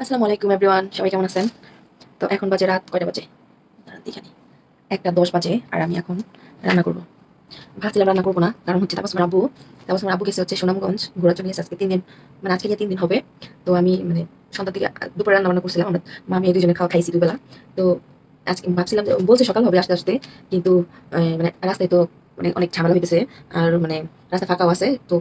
আসসালামু আলাইকুম এভরিওয়ান সবাই কেমন আছেন? তো এখন বাজে রাত কয়টা বাজে? দাঁড়ান দেখে নিই। একটা দশ বাজে, আর আমি এখন রান্না করব। ভাবছিলাম রান্না করব না, কারণ হচ্ছে তারপর আমার আব্বু তারপর আমার আব্বু গেছে হচ্ছে সুনামগঞ্জ ঘোরা চলে গেছে আজকে তিন দিন মানে আজকে গিয়ে তিন দিন হবে। তো আমি মানে সন্ধ্যার দিকে দুপুরে রান্না বান্না করছিলাম, আমরা মা আমি দুজনে খাওয়া খাইছি দুবেলা। তো আজকে ভাবছিলাম বলছে সকাল হবে আস্তে আস্তে, কিন্তু মানে রাস্তায় তো মানে অনেক ঝামেলা হইতেছে, আর মানে রাস্তা ফাঁকাও আছে, তো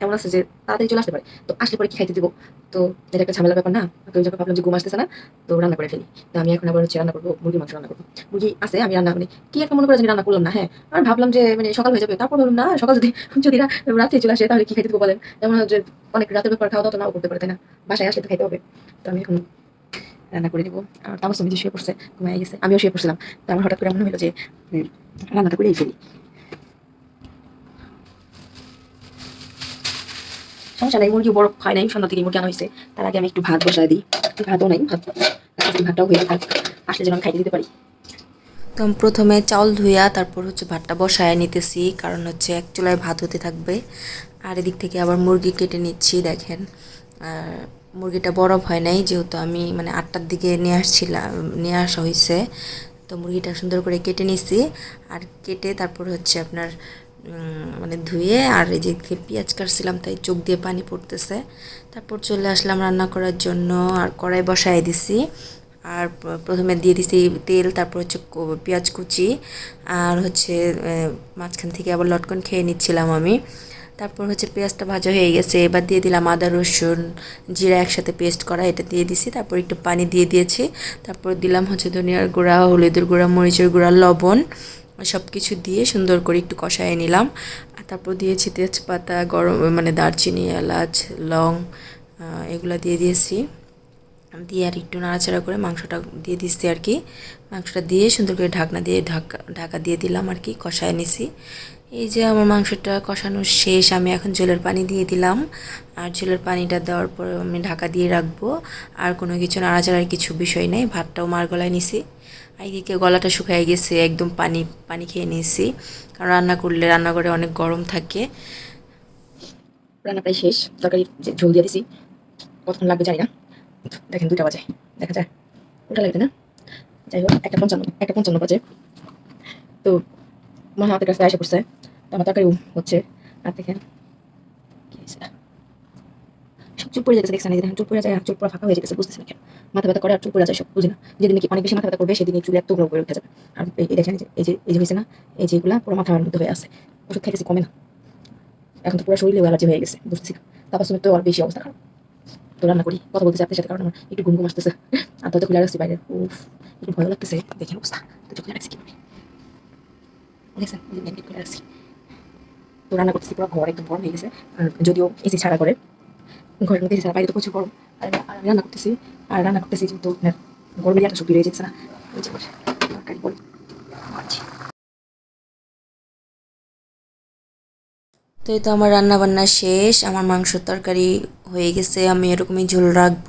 এমন আছে যে তাড়াতাড়ি চলে আসতে পারে। তো আসলে পরে কি খাইতে দিব? তো এটা একটা ঝামেলার ব্যাপার না। তো যখন ভাবলাম যে ঘুম আসতেছে না, তো রান্না করে ফেলি। তো আমি এখন আবার হচ্ছে রান্না করব, মুরগির মাংস রান্না করব। মুরগি আছে, আমি রান্না মানে কি একটা মনে করে আমি রান্না করলাম না হ্যাঁ। আমি ভাবলাম যে মানে সকাল হয়ে যাবে, তারপর ভাবলাম, না, সকাল যদি যদি রা- রাত্রে চলে আসে, তাহলে কি খাইতে দেবো বলেন? এমন যে অনেক রাতের ব্যাপার, খাওয়া দাওয়া তো নাও করতে পারে, তাই না? বাসায় আসলে তো খাইতে হবে। তো আমি এখন রান্না করে দিব আর তারপর তুমি যে শুয়ে পড়ছে ঘুমাই গেছে। আমিও শুয়ে পড়ছিলাম। তো আমার হঠাৎ করে মনে হলো যে রান্নাটা করেই ফেলি। সমস্যা নাই মুরগি বড় খাই নাই, সন্ধ্যা থেকে মুরগি আনা হয়েছে। তার আগে আমি একটু ভাত বসায় দিই। ভাতও নাই, ভাত ভাতটাও হয়ে থাক আসলে যেন খাইতে দিতে পারি। তো প্রথমে চাউল ধুইয়া তারপর হচ্ছে ভাতটা বসায় নিতেছি, কারণ হচ্ছে এক চুলায় ভাত হতে থাকবে। আর এদিক থেকে আবার মুরগি কেটে নিচ্ছি, দেখেন। আর মুরগিটা বরফ হয় নাই, যেহেতু আমি মানে আটটার দিকে নিয়ে আসছিলাম নিয়ে আসা হয়েছে তো মুরগিটা সুন্দর করে কেটে নিছি। আর কেটে তারপর হচ্ছে আপনার মানে ধুয়ে আর এই যে পেঁয়াজ কাটছিলাম, তাই চোখ দিয়ে পানি পড়তেছে। তারপর চলে আসলাম রান্না করার জন্য, আর কড়াই বসায় দিছি। আর প্রথমে দিয়ে দিছি তেল, তারপর হচ্ছে পেঁয়াজ কুচি, আর হচ্ছে মাঝখান থেকে আবার লটকন খেয়ে নিচ্ছিলাম আমি। তারপর হচ্ছে পেঁয়াজটা ভাজা হয়ে গেছে, এবার দিয়ে দিলাম আদা, রসুন, জিরা একসাথে পেস্ট করা, এটা দিয়ে দিছি। তারপর একটু পানি দিয়ে দিয়েছি। তারপর দিলাম হচ্ছে ধনিয়ার গুঁড়া, হলুদের গুঁড়া, মরিচের গুঁড়া, লবণ। সব কিছু দিয়ে সুন্দর করে একটু কষায় নিলাম। আর তারপর দিয়েছি তেজপাতা, গরম মানে দারচিনি, এলাচ, লং এগুলো দিয়ে দিয়েছি। দিয়ে আর একটু নাড়াচাড়া করে মাংসটা দিয়ে দিচ্ছি আর কি। মাংসটা দিয়ে সুন্দর করে ঢাকনা দিয়ে ঢাকা ঢাকা দিয়ে দিলাম আর কি, কষায় নিছি। এই যে আমার মাংসটা কষানো শেষ, আমি এখন জলের পানি দিয়ে দিলাম। আর জলের পানিটা দেওয়ার পর আমি ঢাকা দিয়ে রাখব। আর কোনো কিছু নাড়াচাড়ার কিছু বিষয় নেই, ভাতটাও মার গলায় নিছি। এদিকে গলাটা শুকায় গেছে, একদম পানি পানি খেয়ে নিয়েছি। কারণ রান্না করলে রান্নাঘরে অনেক গরম থাকে। রান্না প্রায় শেষ, তরকারি ঝোল দিয়ে দিছি। কতক্ষণ লাগবে জানি না। দেখেন দুইটা বাজে, দেখা যায় ওটা লাগবে না? যাই হোক, একটা পঞ্চান্ন একটা পঞ্চান্ন বাজে। তো, মা হাতের কাছে এসে পড়ছে। আমার হচ্ছে। আর দেখেন সব চুপ পড়ে যেতেছে দেখছেন দেখেন, চুপ পড়ে যায় চুপ পড়া ফাঁকা হয়ে যেতেছে বুঝতেছি না মাথা ব্যথা করে আর চুপ পড়ে যায় সব, বুঝি না? যেদিন নাকি অনেক বেশি মাথা ব্যথা করবে, সেদিন চুল এত করে উঠে যাবে। আর এই দেখেন এই যে- এই যে হয়েছে না, এই যে এগুলা পুরো মাথার মধ্যে হয়ে আছে। ওষুধ খাইতেছি, কমে না। এখন তো পুরো শরীরে অ্যালার্জি হয়ে গেছে, বুঝতেছি না। তারপর তো আর বেশি অবস্থা খারাপ। তো রান্না করি, কথা বলতেছি আপনার সাথে, কারণ আমার একটু ঘুম ঘুম আসতেছে। আর তো খুলে রাখছি বাইরে, উফ, একটু ভয় লাগতেছে, দেখেন অবস্থা। চোখ খুলে রাখছি কীভাবে দেখছেন খুলে রাখছি। তো রান্না করতেছি পুরো ঘর একদম গরম হয়ে গেছে। আর যদিও এসি ছাড়া করে। ঘরের মধ্যে এসি ছাড়া, বাইরে তো প্রচুর গরম। আর আমি রান্না করতেছি। আর রান্না করতেছি যেহেতু আপনার গরমের একটা সবজি রয়ে যাচ্ছে না। তরকারি, বলি। তো এই তো আমার রান্না বান্না শেষ। আমার মাংস তরকারি হয়ে গেছে। আমি এরকমই ঝোল রাখব।